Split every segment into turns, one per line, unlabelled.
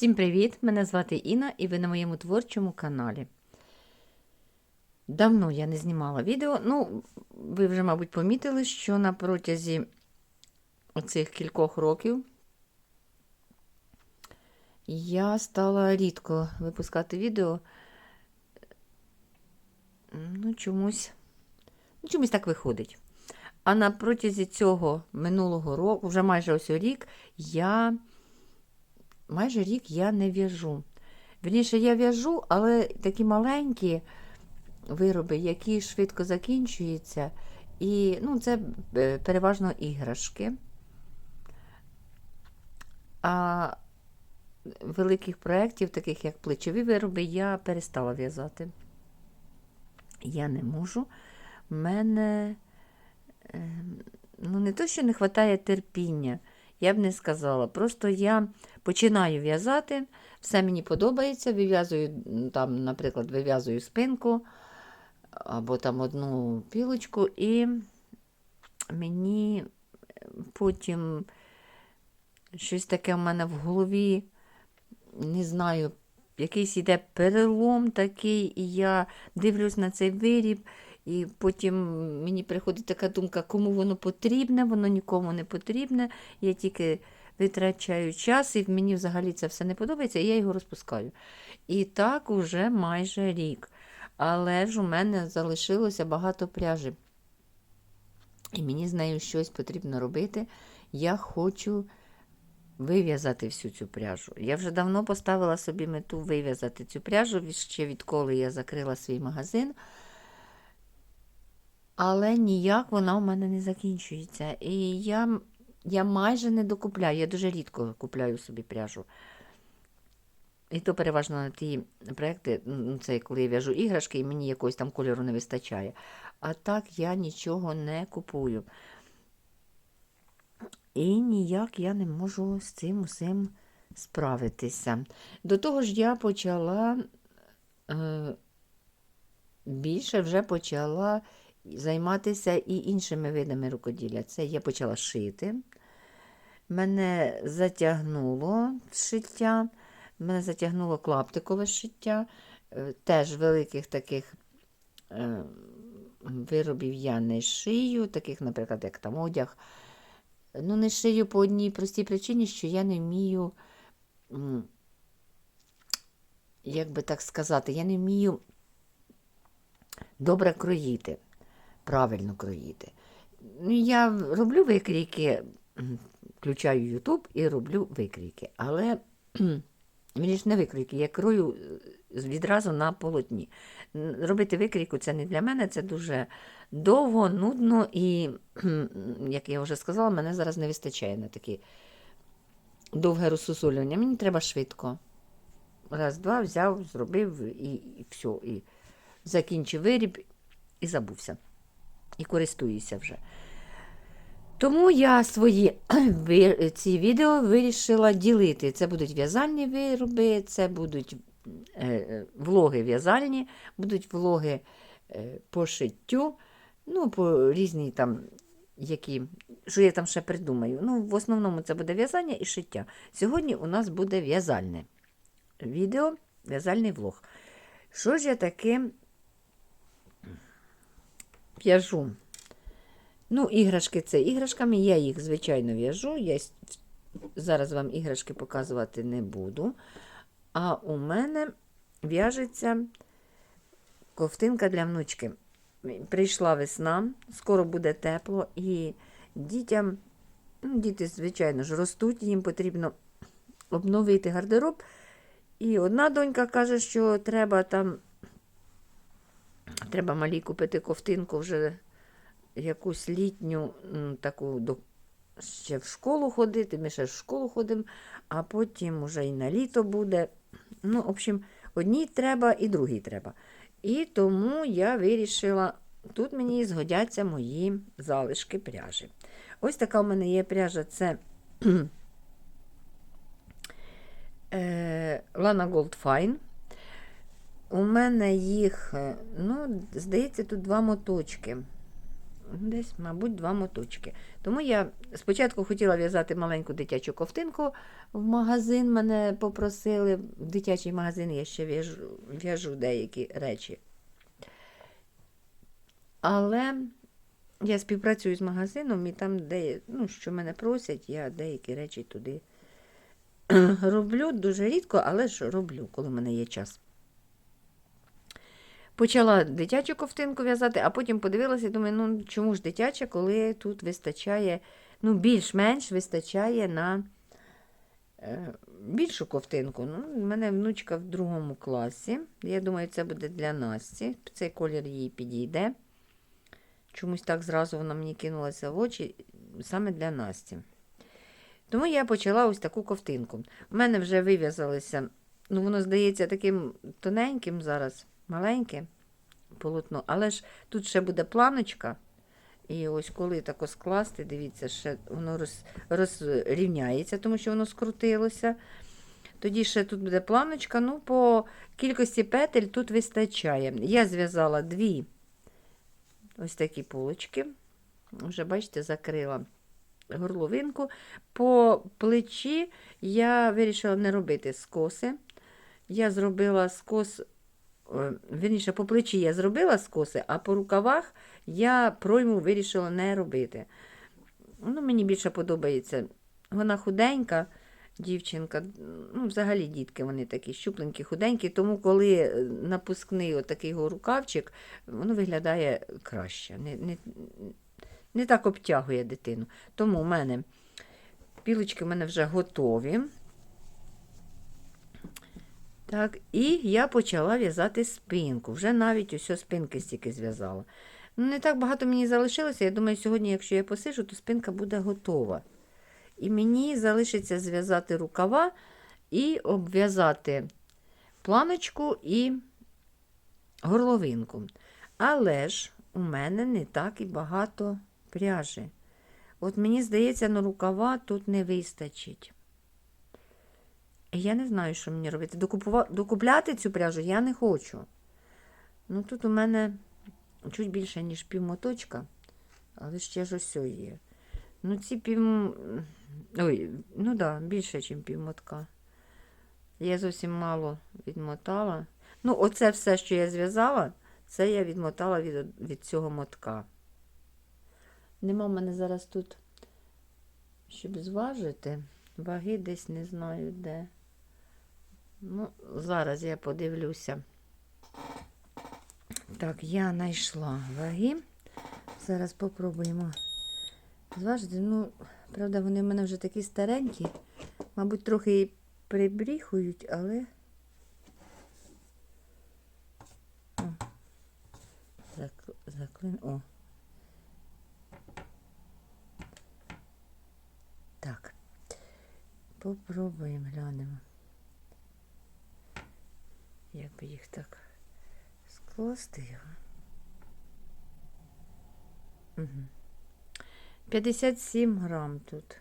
Всім привіт! Мене звати Інна і ви на моєму творчому каналі. Давно я не знімала відео. Ну, ви вже, мабуть, помітили, що на протязі оцих кількох років я стала рідко випускати відео. Ну, чомусь, ну, чомусь так виходить. А на протязі цього минулого року, вже майже ось рік, я майже рік я не в'яжу. Вірніше, я в'яжу, але такі маленькі вироби, які швидко закінчуються. І ну, це е, переважно іграшки. А великих проєктів, таких як плечові вироби, я перестала в'язати. Я не можу. У мене ем, ну, не то, що не вистачає терпіння, я б не сказала. Просто я починаю в'язати, все мені подобається, вив'язую, там, наприклад, вив'язую спинку або там одну пілочку, і мені потім щось таке в мене в голові, не знаю, якийсь іде перелом такий, і я дивлюсь на цей виріб. І потім мені приходить така думка, кому воно потрібне, воно нікому не потрібне. Я тільки витрачаю час, і мені взагалі це все не подобається, і я його розпускаю. І так уже майже рік. Але ж у мене залишилося багато пряжі. І мені з нею щось потрібно робити. Я хочу вив'язати всю цю пряжу. Я вже давно поставила собі мету вив'язати цю пряжу, ще відколи я закрила свій магазин. Але ніяк вона у мене не закінчується. І я я майже не докупляю, я дуже рідко купляю собі пряжу. І то переважно на ті проекти, ну, це коли я в'яжу іграшки, і мені якогось там кольору не вистачає. А так я нічого не купую. І ніяк я не можу з цим усім справитися. До того ж, я почала е, більше вже почала займатися і іншими видами рукоділля. Це я почала шити. Мене затягнуло шиття, мене затягнуло клаптикове шиття. Е, теж великих таких е, виробів я не шию, таких, наприклад, як там одяг. Ну, не шию по одній простій причині, що я не вмію, як би так сказати, я не вмію добре кроїти правильно кроїти. Ну, я роблю викрійки, включаю YouTube і роблю викрійки. Але мені ж не викрійки, я крою е, відразу на полотні. Робити викрійку це не для мене, це дуже довго, нудно і, як я вже сказала, мене зараз не вистачає на такі довге розсусолювання. Мені треба швидко. Раз, два, взяв, зробив і, і все. І закінчив виріб і забувся і користуюся вже. Тому я свої ці відео вирішила ділити. Це будуть в'язальні вироби, це будуть е, е, влоги в'язальні, будуть влоги е, по шиттю, ну, по різні там, які, що я там ще придумаю. Ну, В основному це буде в'язання і шиття. Сьогодні у нас буде в'язальне відео, в'язальний влог. Що ж я таке в'яжу. Ну, іграшки це іграшками, я їх, звичайно, в'яжу. Я зараз вам іграшки показувати не буду. А у мене в'яжеться ковтинка для внучки. Прийшла весна, скоро буде тепло, і дітям, ну, діти, звичайно ж, ростуть, їм потрібно обновити гардероб. І одна донька каже, що треба там Треба малій купити ковтинку вже якусь літню, таку до, ще в школу ходити. Ми ще в школу ходимо, а потім вже і на літо буде. Ну, в общем, одній треба і другій треба. І тому я вирішила, тут мені згодяться мої залишки пряжі. Ось така в мене є пряжа це е, Lana Gold Fine. У мене їх, е, ну, здається, тут два моточки. десь, мабуть, два моточки. Тому я спочатку хотіла в'язати маленьку дитячу ковтинку в магазин. Мене попросили. В дитячий магазин я ще в'яжу, в'яжу деякі речі. Але я співпрацюю з магазином і там, де, ну, що мене просять, я деякі речі туди роблю дуже рідко, але ж роблю, коли в мене є час. Почала дитячу ковтинку в'язати, а потім подивилася і думаю, ну чому ж дитяча, коли тут вистачає, ну, більш-менш вистачає на е, більшу ковтинку. Ну, у мене внучка в другому класі. Я думаю, це буде для Насті. Цей колір їй підійде. Чомусь так зразу вона мені кинулася в очі саме для Насті. Тому я почала ось таку ковтинку. У мене вже вив'язалося, ну воно здається таким тоненьким зараз, маленьке полотно, але ж тут ще буде планочка. І ось коли тако скласти, дивіться, ще воно роз, розрівняється, тому що воно скрутилося. Тоді ще тут буде планочка. Ну, по кількості петель тут вистачає. Я зв'язала дві ось такі полочки. Вже, бачите, закрила горловинку. По плечі я вирішила не робити скоси. Я зробила скос, вірніше, по плечі я зробила скоси, а по рукавах я пройму вирішила не робити. Ну, Мені більше подобається. Вона худенька, дівчинка, ну, взагалі дітки вони такі щупленькі, худенькі, тому коли е, напускний отакий його рукавчик, воно виглядає краще. Не, не, не так обтягує дитину. Тому в мене пілочки в мене вже готові. Так, і я почала в'язати спинку. Вже навіть усе спинки стільки зв'язала. Ну, не так багато мені залишилося. Я думаю, сьогодні, якщо я посижу, то спинка буде готова. І мені залишиться зв'язати рукава і обв'язати планочку і горловинку. Але ж у мене не так і багато пряжі. От мені здається, на рукава тут не вистачить. Я не знаю, що мені робити. Докупува... Докупляти цю пряжу я не хочу. Ну, тут у мене чуть більше, ніж півмоточка, але ще ж ось є. Ну, ці пів. Ой, ну да, більше, ніж півмотка. Я зовсім мало відмотала. Ну, оце все, що я зв'язала, це я відмотала від, від цього мотка. Нема в мене зараз тут, щоб зважити. Ваги десь не знаю де. Ну, зараз я подивлюся. Так, я знайшла ваги. Зараз попробуємо зважити. Ну, правда, вони в мене вже такі старенькі. Мабуть, трохи і прибріхують, але. О, зак... заклин. О. Так. Попробуємо, глянемо. Як би їх так скласти його. Угу. 57 грам тут.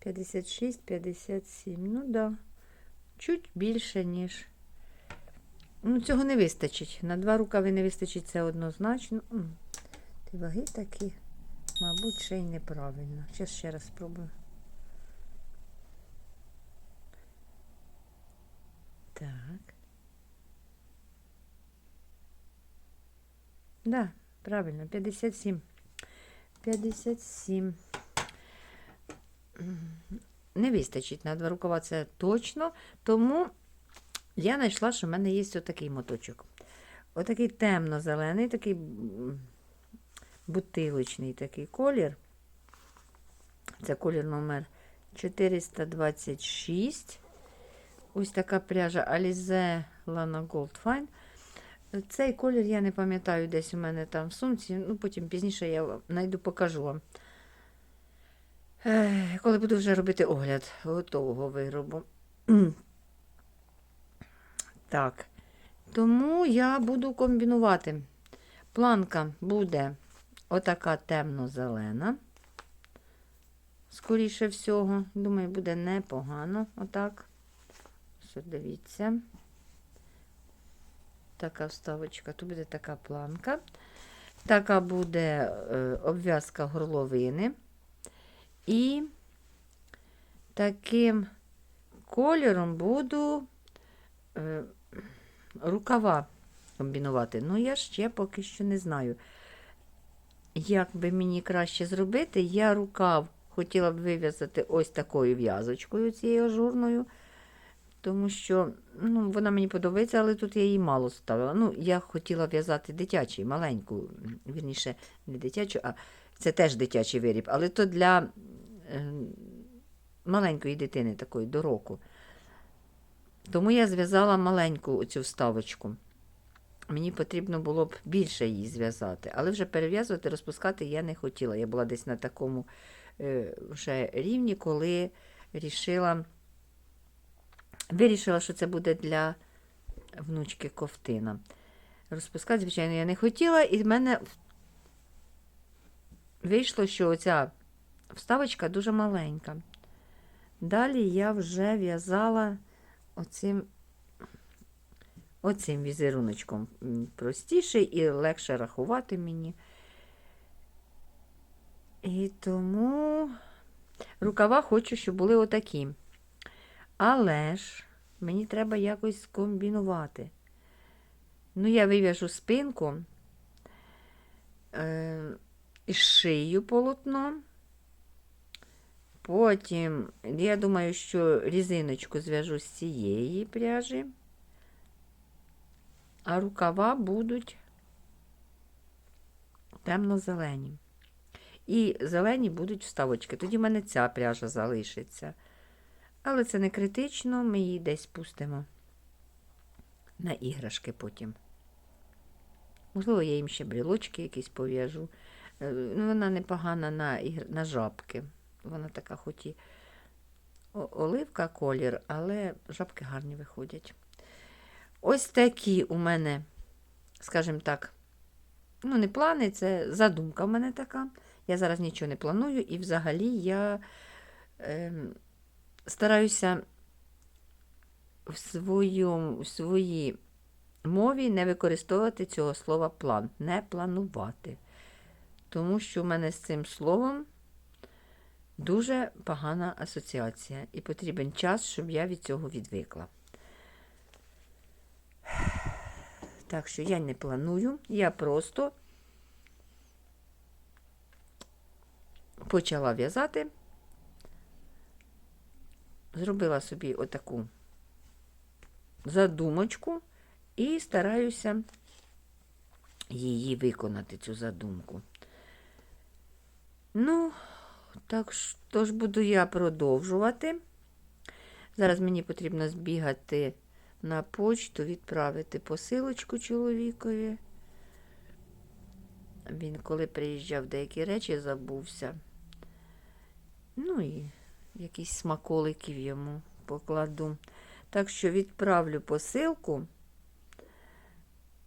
56, 57. Ну да. Чуть більше, ніж. Ну, цього не вистачить. На два рукави не вистачить це однозначно. Ті ваги такі, мабуть, ще й неправильно. Зараз ще раз спробую. Так. Да, правильно, 57. 57. Не вистачить на два рукава, це точно. Тому я знайшла, що в мене є отакий моточок. Отакий темно-зелений, такий бутилочний такий колір. Це колір номер 426. Ось така пряжа Alize Lana Gold Fine. Цей колір я не пам'ятаю, десь у мене там в сумці. Ну, потім пізніше я знайду, покажу вам. Коли буду вже робити огляд готового виробу. Так. Тому я буду комбінувати. Планка буде отака темно-зелена. Скоріше всього, думаю, буде непогано. Отак. Все, дивіться. Така вставочка, тут буде така планка. Така буде е, обв'язка горловини. І таким кольором буду е, рукава комбінувати. Ну, я ще поки що не знаю, як би мені краще зробити. Я рукав хотіла б вив'язати ось такою в'язочкою, цією ажурною. Тому що ну, вона мені подобається, але тут я її мало ставила. Ну, я хотіла в'язати дитячий, маленьку, вірніше, не дитячу, а це теж дитячий виріб, але то для маленької дитини, такої до року. Тому я зв'язала маленьку цю вставочку. Мені потрібно було б більше її зв'язати, але вже перев'язувати, розпускати я не хотіла. Я була десь на такому е, вже рівні, коли рішила. Вирішила, що це буде для внучки ковтина. Розпускати, звичайно, я не хотіла, і в мене вийшло, що оця вставочка дуже маленька. Далі я вже в'язала оцим, оцим візеруночком. М, Простіший і легше рахувати мені. І тому рукава хочу, щоб були отакі. Але ж мені треба якось скомбінувати. Ну, я вив'яжу спинку е, шию полотно. Потім, я думаю, що різиночку зв'яжу з цієї пряжі, а рукава будуть темно-зелені. І зелені будуть вставочки. Тоді в мене ця пряжа залишиться. Але це не критично, ми її десь пустимо на іграшки потім. Можливо, я їм ще брілочки якісь пов'яжу. Е, Ну, вона непогана на, ігр... на жабки. Вона така хоч і оливка колір, але жабки гарні виходять. Ось такі у мене, скажімо так, ну, не плани, це задумка в мене така. Я зараз нічого не планую, і взагалі я. ем, стараюся в, своєму, в своїй мові не використовувати цього слова план, не планувати. Тому що в мене з цим словом дуже погана асоціація, і потрібен час, щоб я від цього відвикла. Так що я не планую, я просто почала в'язати зробила собі отаку задумочку і стараюся її виконати, цю задумку. Ну, так ж, тож буду я продовжувати. Зараз мені потрібно збігати на почту, відправити посилочку чоловікові. Він, коли приїжджав, деякі речі забувся. Ну і якісь смаколиків йому покладу. Так що відправлю посилку,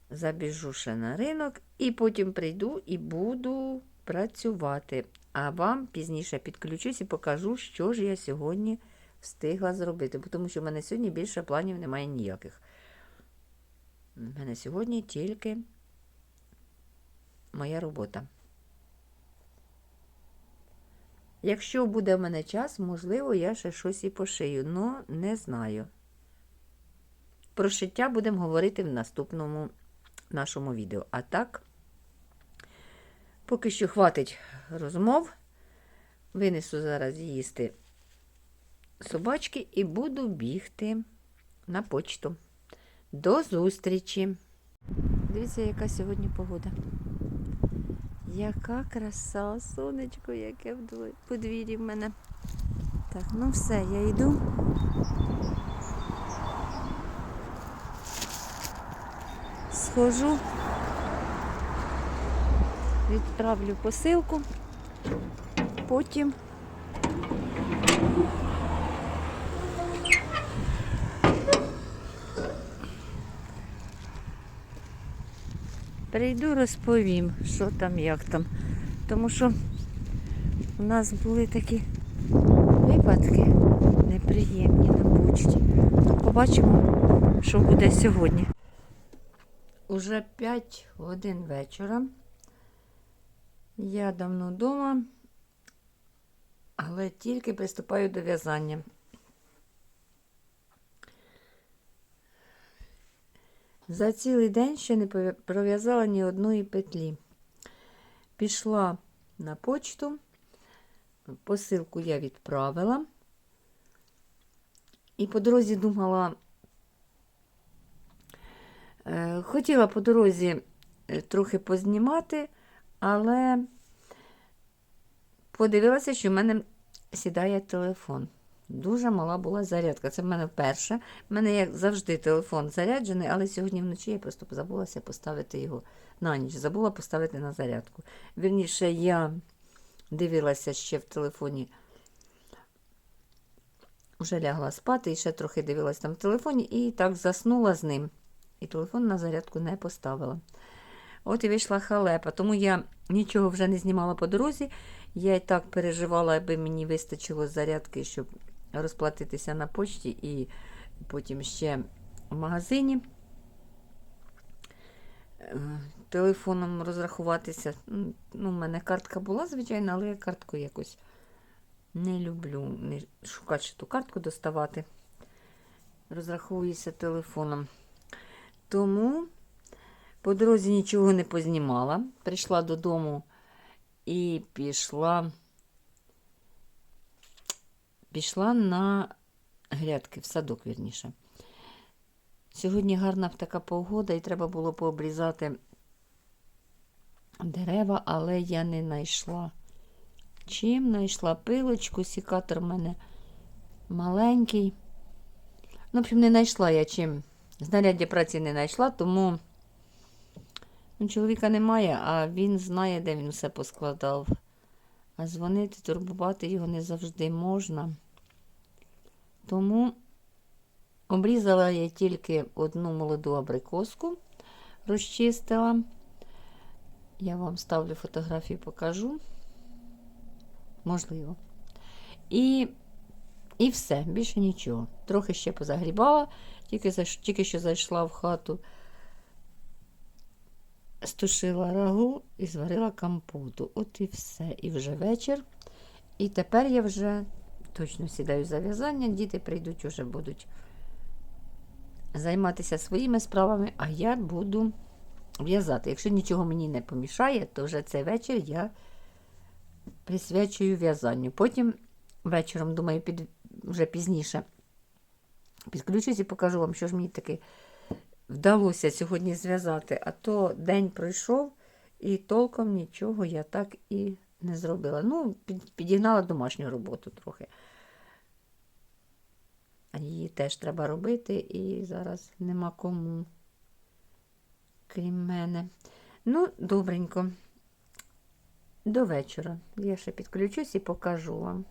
забіжу ще на ринок, і потім прийду і буду працювати. А вам пізніше підключусь і покажу, що ж я сьогодні встигла зробити. Бо Тому що в мене сьогодні більше планів немає ніяких. У мене сьогодні тільки моя робота. Якщо буде в мене час, можливо, я ще щось і пошию, але не знаю. Про шиття будемо говорити в наступному нашому відео. А так, поки що хватить розмов. Винесу зараз їсти собачки і буду бігти на почту. До зустрічі! Дивіться, яка сьогодні погода. Яка краса, сонечко, яке в подвір'ї в мене. Так, ну все, я йду. Схожу, відправлю посилку, потім прийду, розповім, що там, як там. Тому що у нас були такі випадки неприємні на почті. Побачимо, що буде сьогодні. Уже 5 годин вечора. Я давно вдома, але тільки приступаю до в'язання. За цілий день ще не пров'язала ні одної петлі. Пішла на почту, посилку я відправила. І по дорозі думала, е, хотіла по дорозі е, трохи познімати, але подивилася, що в мене сідає телефон. Дуже мала була зарядка. Це в мене вперше. У мене, як завжди, телефон заряджений, але сьогодні вночі я просто забулася поставити його на ніч. Забула поставити на зарядку. Вірніше, я дивилася ще в телефоні. Вже лягла спати і ще трохи дивилась там в телефоні, і так заснула з ним. І телефон на зарядку не поставила. От і вийшла халепа. Тому я нічого вже не знімала по дорозі. Я і так переживала, аби мені вистачило зарядки, щоб розплатитися на почті і потім ще в магазині. Е, Телефоном розрахуватися. Ну, в мене картка була, звичайно, але я картку якось не люблю не шукати ту картку доставати. Розраховуюся телефоном. Тому по дорозі нічого не познімала. Прийшла додому і пішла, пішла на грядки, в садок, вірніше. Сьогодні гарна така погода, і треба було пообрізати дерева, але я не знайшла. Чим знайшла пилочку, сікатор в мене маленький. Ну, в не знайшла я чим. Знаряддя праці не знайшла, тому ну, чоловіка немає, а він знає, де він все поскладав. А дзвонити, турбувати його не завжди можна. Тому обрізала я тільки одну молоду абрикоску, розчистила. Я вам ставлю фотографію, покажу. Можливо. І, і все, більше нічого. Трохи ще позагрібала, тільки, тільки що зайшла в хату, стушила рагу і зварила компоту. От і все. І вже вечір. І тепер я вже точно сідаю за в'язання. Діти прийдуть, вже будуть займатися своїми справами, а я буду в'язати. Якщо нічого мені не помішає, то вже цей вечір я присвячую в'язанню. Потім вечором, думаю, під, вже пізніше підключусь і покажу вам, що ж мені таки вдалося сьогодні зв'язати. А то день пройшов і толком нічого я так і не зробила. Ну, підігнала домашню роботу трохи. А її теж треба робити, і зараз нема кому, крім мене. Ну, добренько. До вечора. Я ще підключусь і покажу вам.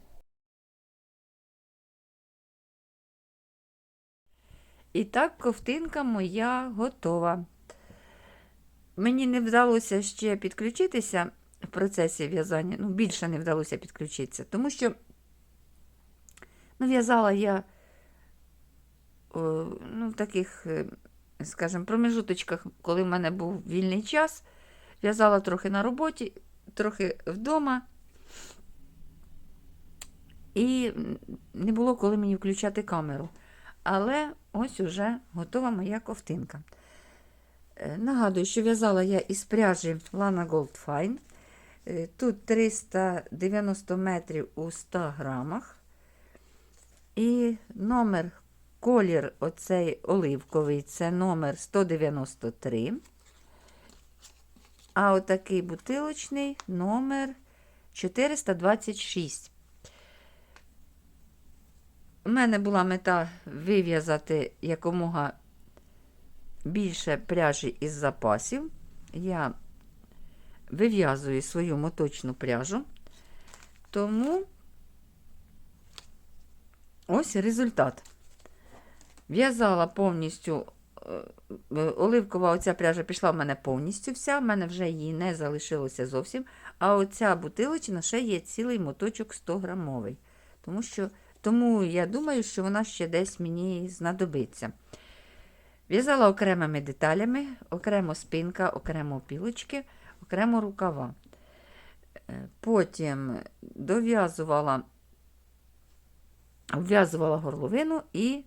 І так, ковтинка моя готова. Мені не вдалося ще підключитися в процесі в'язання. Ну, більше не вдалося підключитися, тому що ну, в'язала я о, ну, в таких, е, скажімо, промежуточках, коли в мене був вільний час. В'язала трохи на роботі, трохи вдома. І не було коли мені включати камеру. Але ось уже готова моя ковтинка. Е, Нагадую, що в'язала я із пряжі Lana Gold Fine. Е, Тут 390 метрів у 100 грамах. І номер, колір оцей оливковий це номер 193. А отакий бутилочний номер 426. У мене була мета вив'язати якомога більше пряжі із запасів. Я вив'язую свою моточну пряжу, тому ось результат. В'язала повністю е, е, оливкова оця пряжа пішла в мене повністю вся, в мене вже її не залишилося зовсім. А оця бутилочна ще є цілий моточок 100 грамовий. Тому, що, тому я думаю, що вона ще десь мені знадобиться. В'язала окремими деталями, окремо спинка, окремо пілочки, окремо рукава. Е, Потім дов'язувала, вв'язувала горловину і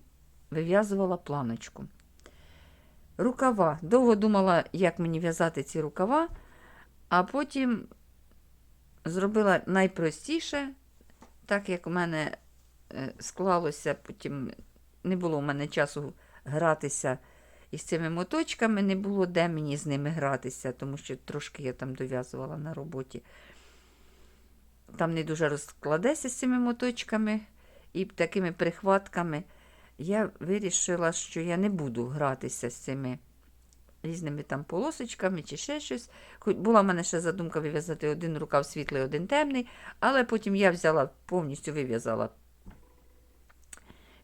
вив'язувала планочку. Рукава. Довго думала, як мені в'язати ці рукава, а потім зробила найпростіше, так як у мене е, склалося, потім не було у мене часу гратися із цими моточками, не було де мені з ними гратися, тому що трошки я там дов'язувала на роботі. Там не дуже розкладеся з цими моточками і такими прихватками. Я вирішила, що я не буду гратися з цими різними там полосочками чи ще щось. Хоч була в мене ще задумка вив'язати один рукав світлий, один темний, але потім я взяла, повністю вив'язала.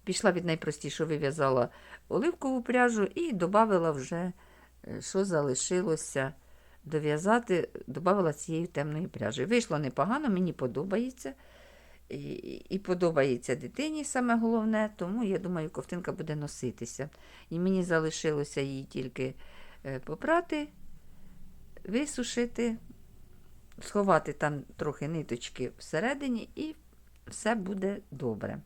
Пішла від найпростішого, вив'язала оливкову пряжу і додала вже, е, що залишилося дов'язати, додала цієї темної пряжі. Вийшло непогано, мені подобається. І, і подобається дитині саме головне, тому я думаю, ковтинка буде носитися. І мені залишилося її тільки е, попрати, висушити, сховати там трохи ниточки всередині, і все буде добре.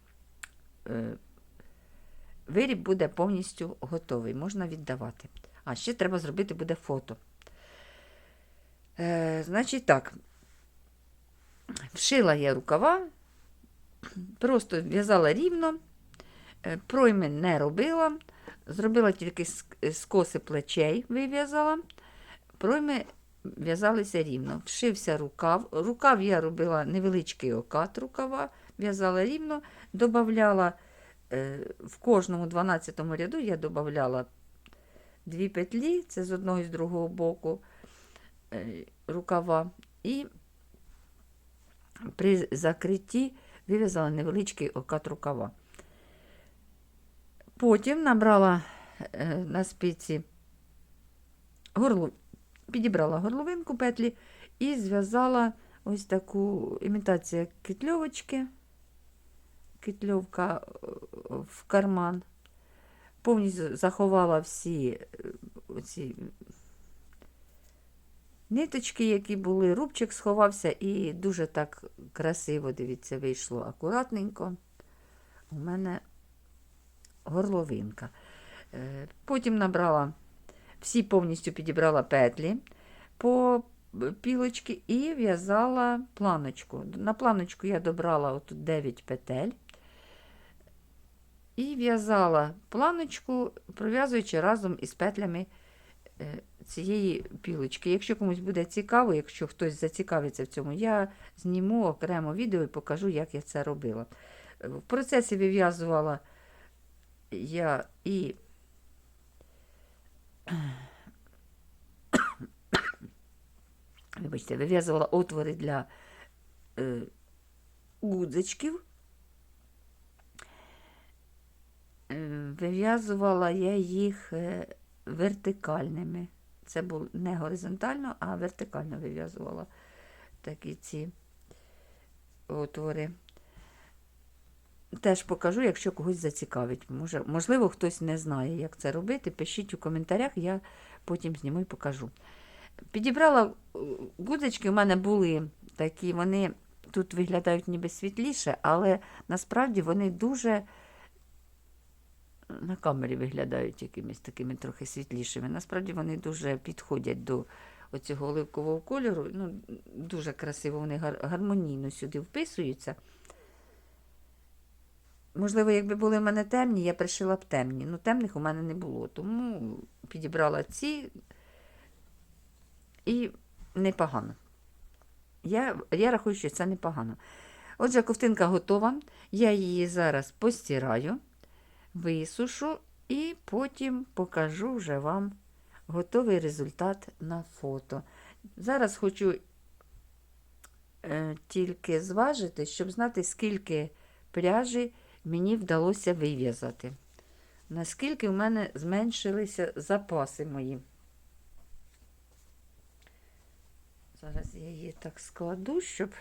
Виріб буде повністю готовий, можна віддавати. А ще треба зробити буде фото. Е, значить так, вшила я рукава, просто в'язала рівно, е, пройми не робила, зробила тільки скоси плечей, вив'язала, пройми в'язалися рівно. Вшився рукав. Рукав я робила невеличкий окат рукава, в'язала рівно, додавала в кожному 12 ряду я додавала дві петлі, це з одного і з другого боку е, рукава, і при закритті вив'язала невеличкий окат рукава. Потім набрала е, на спиці горло, підібрала горловинку петлі і зв'язала ось таку імітацію китльовочки, китльовка е, в карман. Повністю заховала всі е, оці ниточки, які були, рубчик сховався, і дуже так красиво, дивіться, вийшло акуратненько. У мене горловинка. Е, Потім набрала, всі повністю підібрала петлі по пілочки і в'язала планочку. На планочку я добрала отут 9 петель. І в'язала планочку, пров'язуючи разом із петлями е, цієї пілочки. Якщо комусь буде цікаво, якщо хтось зацікавиться в цьому, я зніму окремо відео і покажу, як я це робила. В процесі вив'язувала я і вибачте, вив'язувала отвори для е, гудзичків. Е, Вив'язувала я їх е, вертикальними. Це було не горизонтально, а вертикально вив'язувала такі ці отвори. Теж покажу, якщо когось зацікавить. Може, можливо, хтось не знає, як це робити. Пишіть у коментарях, я потім зніму і покажу. Підібрала е, гудзички, у мене були такі, вони тут виглядають ніби світліше, але насправді вони дуже на камері виглядають якимись такими трохи світлішими. Насправді вони дуже підходять до оцього оливкового кольору. Ну, дуже красиво, вони гар- гармонійно сюди вписуються. Можливо, якби були в мене темні, я пришила б темні. Ну, темних у мене не було, тому підібрала ці і непогано. Я, я рахую, що це непогано. Отже, ковтинка готова. Я її зараз постираю, висушу і потім покажу вже вам готовий результат на фото. Зараз хочу е, тільки зважити, щоб знати, скільки пряжі мені вдалося вив'язати. Наскільки в мене зменшилися запаси мої. Зараз я її так складу, щоб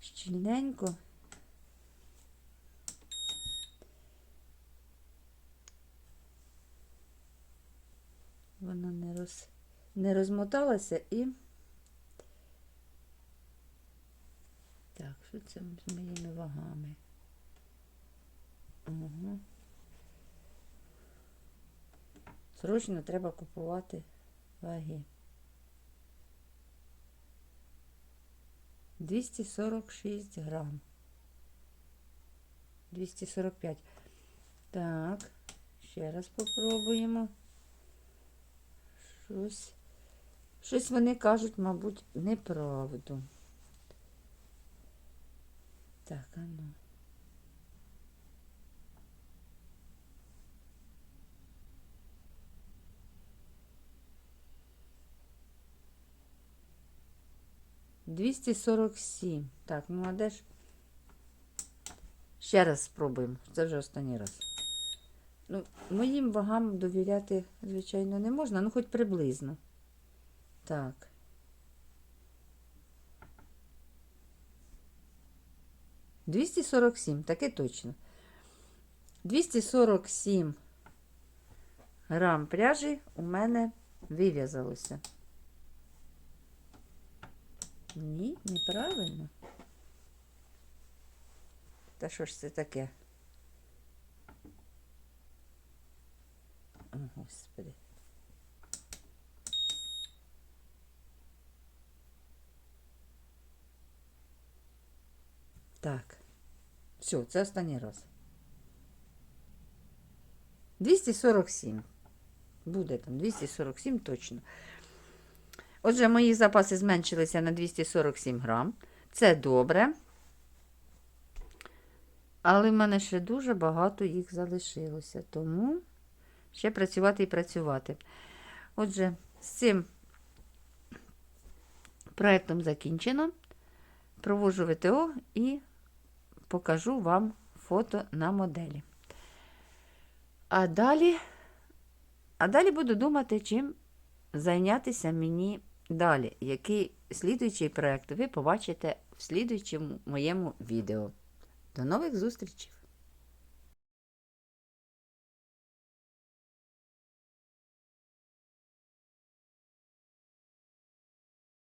щільненько. вона не роз... не розмоталася і так, що це з моїми вагами? Угу. Срочно треба купувати ваги. 246 грам. 245. Так, ще раз попробуємо. Щось. Щось вони кажуть, мабуть, неправду. Так, а ну. Двісті сорок сім. Так, ну а де ж? Ще раз спробуємо. Це вже останній раз. Ну, моїм вагам довіряти, звичайно, не можна, ну хоч приблизно. Так. Двісті сорок сім, таке точно. 247 грам пряжі у мене вив'язалося. Ні, неправильно. Та що ж це таке? О, Господи. Так. Все, це останній раз. 247. Буде там 247 точно. Отже, мої запаси зменшилися на 247 грам. Це добре. Але в мене ще дуже багато їх залишилося. Тому ще працювати і працювати. Отже, з цим проєктом закінчено. Проводжу ВТО і покажу вам фото на моделі. А далі, а далі буду думати, чим зайнятися мені далі. Який слідуючий проєкт ви побачите в слідуючому моєму відео. До нових зустрічей!